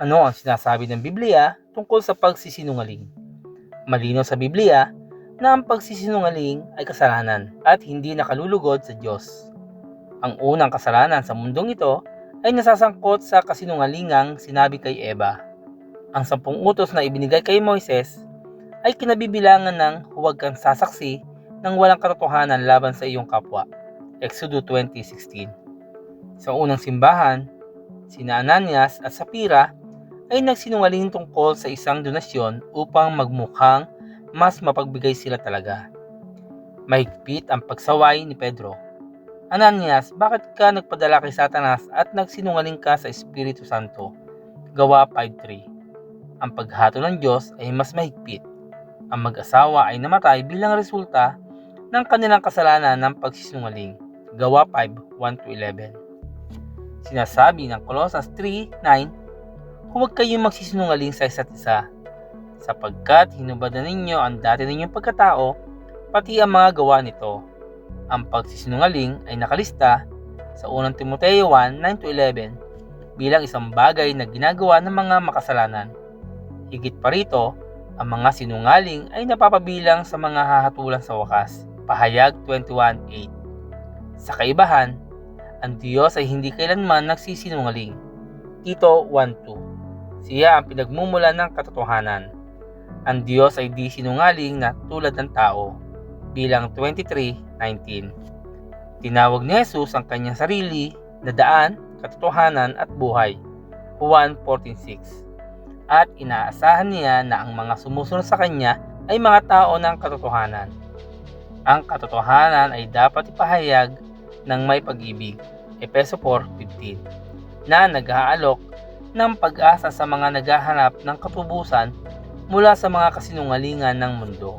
Ano ang sinasabi ng Biblia tungkol sa pagsisinungaling? Malinaw sa Biblia na ang pagsisinungaling ay kasalanan at hindi nakalulugod sa Diyos. Ang unang kasalanan sa mundong ito ay nasasangkot sa kasinungalingang sinabi kay Eva. Ang sampung utos na ibinigay kay Moises ay kinabibilangan ng huwag kang sasaksi ng walang katotohanan laban sa iyong kapwa. Exodo 20.16 Sa unang simbahan, sina Ananias at Sapira ay nagsinungaling tungkol sa isang donasyon upang magmukhang mas mapagbigay sila talaga. Mahigpit ang pagsaway ni Pedro. Ananias, bakit ka nagpadala kay Satanas at nagsinungaling ka sa Espiritu Santo? Gawa 5.3 Ang paghato ng Diyos ay mas mahigpit. Ang mag-asawa ay namatay bilang resulta ng kanilang kasalanan ng pagsisinungaling. Gawa 5.1-11 Sinasabi ng Colossus 3.9 huwag kayong magsisinungaling sa isa't isa, sapagkat hinubad na ninyo ang dati ninyong pagkatao, pati ang mga gawa nito. Ang pagsisinungaling ay nakalista sa 1 Timoteo 1, 9-11 bilang isang bagay na ginagawa ng mga makasalanan. Higit pa rito, ang mga sinungaling ay napapabilang sa mga hahatulan sa wakas. Pahayag 21.8 Sa kaibahan, ang Diyos ay hindi kailanman nagsisinungaling. Tito 1.2 Siya ang pinagmumula ng katotohanan. Ang Diyos ay di sinungaling na tulad ng tao. Bilang 23.19 Tinawag ni Jesus ang kanyang sarili na daan, katotohanan at buhay. Juan 14.6 At inaasahan niya na ang mga sumusunod sa kanya ay mga tao ng katotohanan. Ang katotohanan ay dapat ipahayag ng may pag-ibig. Epeso 4.15 na nag-aalok ng pag-asa sa mga naghahanap ng katubusan mula sa mga kasinungalingan ng mundo.